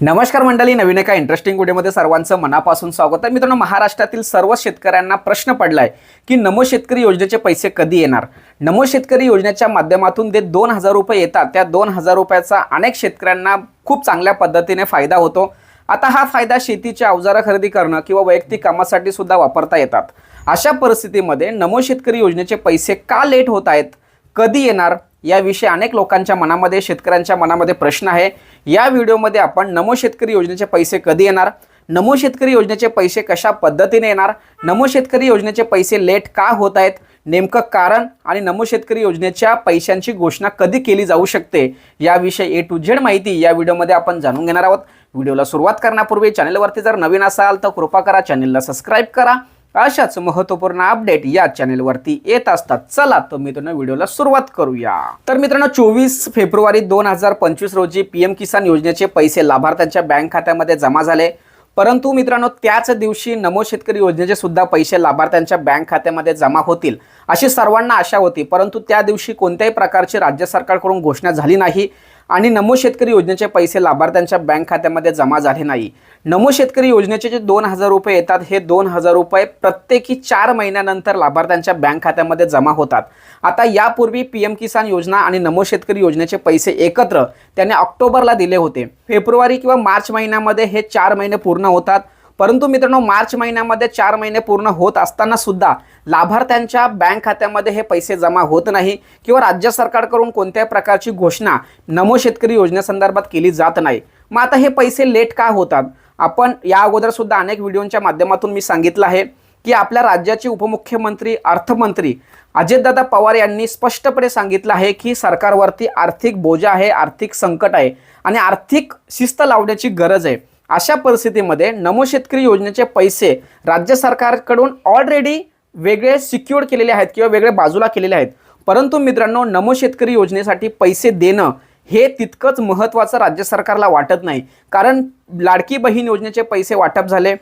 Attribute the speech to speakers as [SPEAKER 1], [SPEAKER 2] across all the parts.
[SPEAKER 1] नमस्कार मंडळी नवीन एका इंटरेस्टिंग व्हिडिओमध्ये सर्वांचं मनापासून स्वागत आहे. मित्रांनो महाराष्ट्रातील सर्व शेतकऱ्यांना प्रश्न पडलाय की नमो शेतकरी योजनेचे पैसे कधी येणार? नमो शेतकरी योजनेच्या माध्यमातून जे दोन हजार रुपये येतात त्या दोन हजार रुपयाचा अनेक शेतकऱ्यांना खूप चांगल्या पद्धतीने फायदा होतो. आता हा फायदा शेतीच्या अवजारं खरेदी करणं किंवा वैयक्तिक कामासाठी सुद्धा वापरता येतात. अशा परिस्थितीमध्ये नमो शेतकरी योजनेचे पैसे का लेट होत आहेत? कधी येणार? याविषयी अनेक लोकांच्या मनामध्ये शेतकऱ्यांच्या मनामध्ये प्रश्न आहे. या व्हिडिओमध्ये आपण नमो शेतकरी योजनेचे पैसे कधी येणार? नमो शेतकरी योजनेचे पैसे कशा पद्धतीने येणार? नमो शेतकरी योजनेचे पैसे लेट का होत आहेत? नेमकं कारण आणि नमो शेतकरी योजनेच्या पैशांची घोषणा कधी केली जाऊ शकते? याविषयी ए टू झेड माहिती या व्हिडिओमध्ये आपण जाणून घेणार आहोत. व्हिडिओला सुरुवात करण्यापूर्वी चॅनलवरती जर नवीन असाल तर कृपा करा चॅनलला सबस्क्राईब करा. अशाच महत्त्वपूर्ण अपडेट या चॅनेलवरती येत असतात. चला तर मित्रांनो व्हिडिओला सुरुवात करूया. तर मित्रांनो चोवीस फेब्रुवारी दोन हजार पंचवीस रोजी पी एम किसान योजनेचे पैसे लाभार्थ्यांच्या बँक खात्यामध्ये जमा झाले. परंतु मित्रांनो त्याच दिवशी नमो शेतकरी योजनेचे सुद्धा पैसे लाभार्थ्यांच्या बँक खात्यामध्ये जमा होतील अशी सर्वांना आशा होती. परंतु त्या दिवशी कोणत्याही प्रकारची राज्य सरकारकडून घोषणा झाली नाही. आणि नमो शेतकरी योजनेचे पैसे लाभार्थ्यांच्या बँक खात्यामध्ये जमा झाले नाही. नमो शेतकरी योजनेचे जे दोन हजार रुपये येतात हे दोन हजार रुपये प्रत्येकी चार महिन्यानंतर लाभार्थ्यांच्या बँक खात्यामध्ये जमा होतात. आता यापूर्वी पी एम किसान योजना आणि नमो शेतकरी योजनेचे पैसे एकत्र त्याने ऑक्टोबरला दिले होते. फेब्रुवारी किंवा मार्च महिन्यामध्ये हे चार महिने पूर्ण होतात. परंतु मित्रांनो मार्च महिन्यामध्ये चार महिने पूर्ण होत असताना सुद्धा लाभार्थ्यांच्या बँक खात्यामध्ये हे पैसे जमा होत नाही किंवा राज्य सरकारकडून कोणत्याही प्रकारची घोषणा नमो शेतकरी योजनेसंदर्भात केली जात नाही. मग आता हे पैसे लेट का होतात? आपण या अगोदर सुद्धा अनेक व्हिडिओच्या माध्यमातून मी सांगितलं आहे की आपल्या राज्याचे उपमुख्यमंत्री अर्थमंत्री अजितदादा पवार यांनी स्पष्टपणे सांगितलं आहे की सरकारवरती आर्थिक बोजा आहे आर्थिक संकट आहे आणि आर्थिक शिस्त लावण्याची गरज आहे. अशा परिस्थितीमध्ये नमो शेतकरी योजनेचे पैसे राज्य सरकारकडून ऑलरेडी वेगळे सिक्युअर्ड केलेले आहेत किंवा वेगळ्या बाजूला केलेले आहेत. परंतु मित्रांनो नमो शेतकरी योजनेसाठी पैसे देणं हे तितकंच महत्त्वाचं राज्य सरकारला वाटत नाही. कारण लाडकी बहीण योजनेचे पैसे वाटप झाले.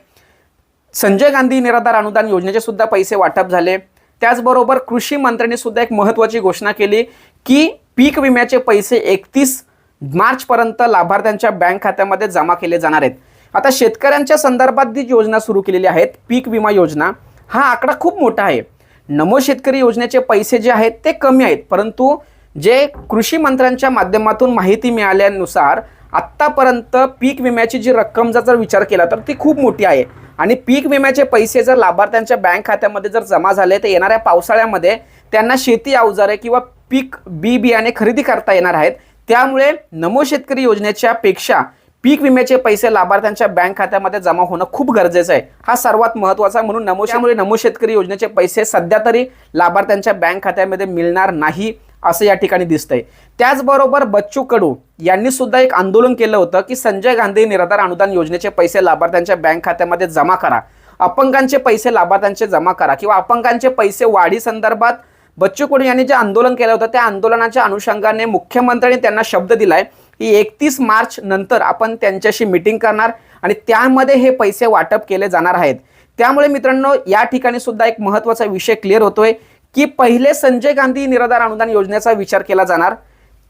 [SPEAKER 1] संजय गांधी निराधार अनुदान योजनेचे सुद्धा पैसे वाटप झाले. त्याचबरोबर कृषी मंत्र्यांनी सुद्धा एक महत्त्वाची घोषणा केली की पीक विम्याचे पैसे एकतीस मार्चपर्यंत लाभार्थ्यांच्या बँक खात्यामध्ये जमा केले जाणार आहेत. आता शेतकऱ्यांच्या संदर्भात जी योजना सुरू केलेली आहेत पीक विमा योजना हा आकडा खूप मोठा आहे. नमो शेतकरी योजनेचे पैसे जे आहेत ते कमी आहेत परंतु जे कृषी मंत्र्यांच्या माध्यमातून माहिती मिळाल्यानुसार आत्तापर्यंत पीक विम्याची जी रक्कमचा जर विचार केला तर ती खूप मोठी आहे. आणि पीक विम्याचे पैसे जर लाभार्थ्यांच्या बँक खात्यामध्ये जर जमा झाले तर येणाऱ्या पावसाळ्यामध्ये त्यांना शेती अवजारे किंवा पीक बी बियाणे खरेदी करता येणार आहेत. त्यामुळे नमो शेतकरी योजनेच्या पेक्षा पीक विम्याचे पैसे लाभार्थ्यांच्या बँक खात्यामध्ये जमा होणं खूप गरजेचं आहे. हा सर्वात महत्त्वाचा म्हणून नमो त्यामुळे नमो शेतकरी योजनेचे पैसे सध्या तरी लाभार्थ्यांच्या बँक खात्यामध्ये मिळणार नाही असं या ठिकाणी दिसतंय. त्याचबरोबर बच्चू कडू यांनी सुद्धा एक आंदोलन केलं होतं की संजय गांधी निराधार अनुदान योजनेचे पैसे लाभार्थ्यांच्या बँक खात्यामध्ये जमा करा. अपंगांचे पैसे लाभार्थ्यांचे जमा करा किंवा अपंगांचे पैसे वाढी संदर्भात बच्चू कडू यांनी जे आंदोलन केलं होतं त्या आंदोलनाच्या अनुषंगाने मुख्यमंत्र्यांनी त्यांना शब्द दिलाय की एकतीस मार्च नंतर आपण त्यांच्याशी मिटिंग करणार आणि त्यामध्ये हे पैसे वाटप केले जाणार आहेत. त्यामुळे मित्रांनो या ठिकाणी सुद्धा एक महत्त्वाचा विषय क्लिअर होतोय की पहिले संजय गांधी निराधार अनुदान योजनेचा विचार केला जाणार.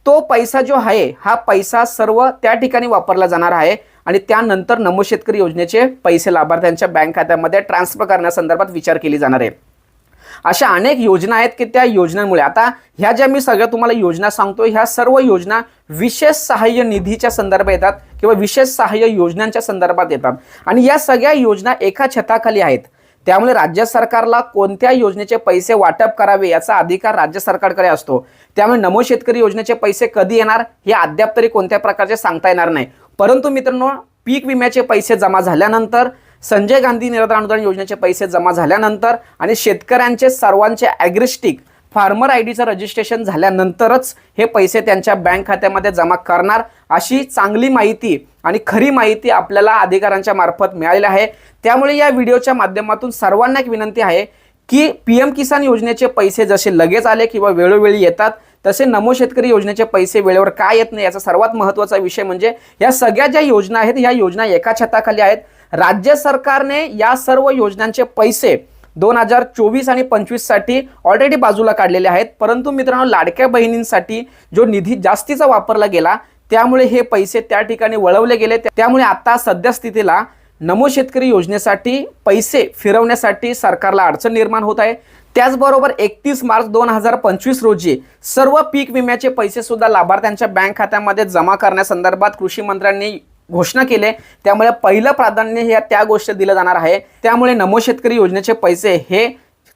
[SPEAKER 1] तो पैसा जो आहे हा पैसा सर्व त्या ठिकाणी वापरला जाणार आहे आणि त्यानंतर नमो शेतकरी योजनेचे पैसे लाभार्थ्यांच्या बँक खात्यामध्ये ट्रान्सफर करण्यासंदर्भात विचार केली जाणार आहे. अशा अनेक योजना आहेत की त्या योजनांमुळे. आता ह्या ज्या मी सगळ्या तुम्हाला योजना सांगतो ह्या सर्व योजना विशेष सहाय्य निधीच्या संदर्भात येतात किंवा विशेष सहाय्य योजनांच्या संदर्भात येतात. आणि या सगळ्या योजना एका छताखाली आहेत. त्यामुळे राज्य सरकारला कोणत्या योजनेचे पैसे वाटप करावे याचा अधिकार राज्य सरकारकडे असतो. त्यामुळे नमो शेतकरी योजनेचे पैसे कधी येणार हे अद्याप तरी कोणत्या प्रकारचे सांगता येणार नाही. परंतु मित्रांनो पीक विम्याचे पैसे जमा झाल्यानंतर संजय गांधी निराधार अनुदान योजनेचे पैसे जमा झाल्यानंतर आणि शेतकऱ्यांचे सर्वांचे ॲग्रिस्टिक फार्मर आय डीचं रजिस्ट्रेशन झाल्यानंतरच हे पैसे त्यांच्या बँक खात्यामध्ये जमा करणार अशी चांगली माहिती आणि खरी माहिती आपल्याला अधिकाऱ्यांच्या मार्फत मिळालेली आहे. त्यामुळे या व्हिडिओच्या माध्यमातून सर्वांना एक विनंती आहे की पी एम किसान योजनेचे पैसे जसे लगेच आले किंवा वेळोवेळी येतात तसे नमो शेतकरी योजनेचे पैसे वेळेवर का येत नाही याचा सर्वात महत्त्वाचा विषय म्हणजे या सगळ्या ज्या योजना आहेत ह्या योजना एका छताखाली आहेत. राज्य सरकारने या सर्व योजनांचे पैसे दोन हजार चोवीस आणि पंचवीससाठी ऑलरेडी बाजूला काढलेले आहेत. परंतु मित्रांनो लाडक्या बहिणींसाठी जो निधी जास्तीचा वापरला गेला त्यामुळे हे पैसे त्या ठिकाणी वळवले गेले. त्यामुळे आता सध्या स्थितीला नमो शेतकरी योजनेसाठी पैसे फिरवण्यासाठी सरकारला अडचण निर्माण होत आहे. त्याचबरोबर एकतीस मार्च दोन हजार पंचवीस रोजी सर्व पीक विम्याचे पैसे सुद्धा लाभार्थ्यांच्या बँक खात्यामध्ये जमा करण्यासंदर्भात कृषी मंत्र्यांनी घोषणा केले त्यामुळे पहिलं प्राधान्य हे त्या गोष्टी दिलं जाणार आहे. त्यामुळे नमो शेतकरी योजनेचे पैसे हे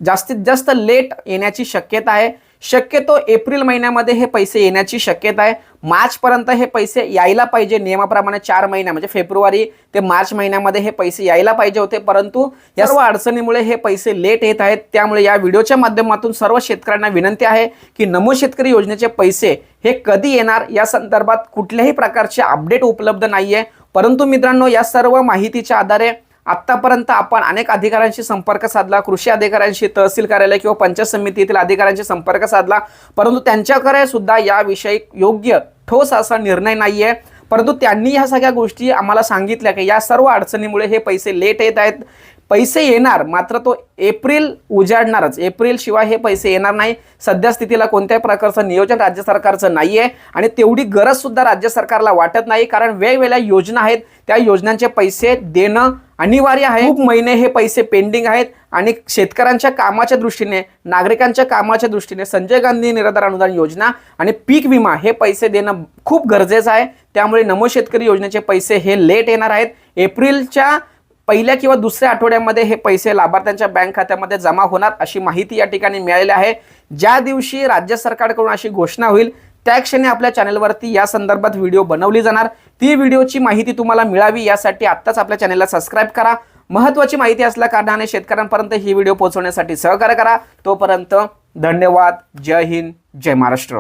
[SPEAKER 1] जास्तीत जास्त लेट येण्याची शक्यता आहे. शक्यतो एप्रिल महिन्यामध्ये हे पैसे येण्याची शक्यता आहे. मार्चपर्यंत हे पैसे यायला पाहिजे. नियमाप्रमाणे चार महिन्या म्हणजे फेब्रुवारी ते मार्च महिन्यामध्ये हे पैसे यायला पाहिजे होते. परंतु या सर्व अडचणीमुळे हे पैसे लेट येत आहेत. त्यामुळे या व्हिडिओच्या माध्यमातून सर्व शेतकऱ्यांना विनंती आहे की नमो शेतकरी योजनेचे पैसे हे कधी येणार? या संदर्भात कुठल्याही प्रकारचे अपडेट उपलब्ध नाहीये. परंतु मित्रांनो या सर्व माहितीच्या आधारे आत्तापर्यंत आपण अनेक अधिकाऱ्यांशी संपर्क साधला कृषी अधिकाऱ्यांशी तहसील कार्यालय किंवा पंचायत समितीतील अधिकाऱ्यांशी संपर्क साधला परंतु त्यांच्याकडे सुद्धा याविषयी योग्य ठोस असा निर्णय नाहीये. परंतु त्यांनी ह्या सगळ्या गोष्टी आम्हाला सांगितल्या की या सर्व अडचणीमुळे हे पैसे लेट येत आहेत. पैसे येणार मात्र तो एप्रिल उजाडणारच. एप्रिल शिवाय हे पैसे येणार नाही. सध्या स्थितीला कोणत्याही प्रकारचं नियोजन राज्य सरकारचं नाही आहे आणि तेवढी गरज सुद्धा राज्य सरकारला वाटत नाही कारण वेगवेगळ्या योजना आहेत. त्या योजनांचे पैसे देणं अनिवार्य आहे. खूप महिने हे पैसे पेंडिंग आहेत आणि शेतकऱ्यांच्या कामाच्या दृष्टीने नागरिकांच्या कामाच्या दृष्टीने संजय गांधी निराधार अनुदान योजना आणि पीक विमा हे पैसे देणं खूप गरजेचं आहे. त्यामुळे नमो शेतकरी योजनेचे पैसे हे लेट येणार आहेत. एप्रिलच्या पहिल्या किंवा दुसऱ्या आठवड्यामध्ये हे पैसे लाभार्थ्यांच्या बँक खात्यामध्ये जमा होणार अशी माहिती या ठिकाणी मिळालेली आहे. ज्या दिवशी राज्य सरकारकडून अशी घोषणा होईल त्या क्षणी आपल्या चॅनलवरती या संदर्भात व्हिडिओ बनवली जाणार. ती व्हिडिओची माहिती तुम्हाला मिळावी यासाठी आत्ताच आपल्या चॅनलला सबस्क्राईब करा. महत्त्वाची माहिती असल्या कारणाने शेतकऱ्यांपर्यंत ही व्हिडिओ पोहोचवण्यासाठी सहकार्य करा. तोपर्यंत धन्यवाद. जय हिंद. जय महाराष्ट्र.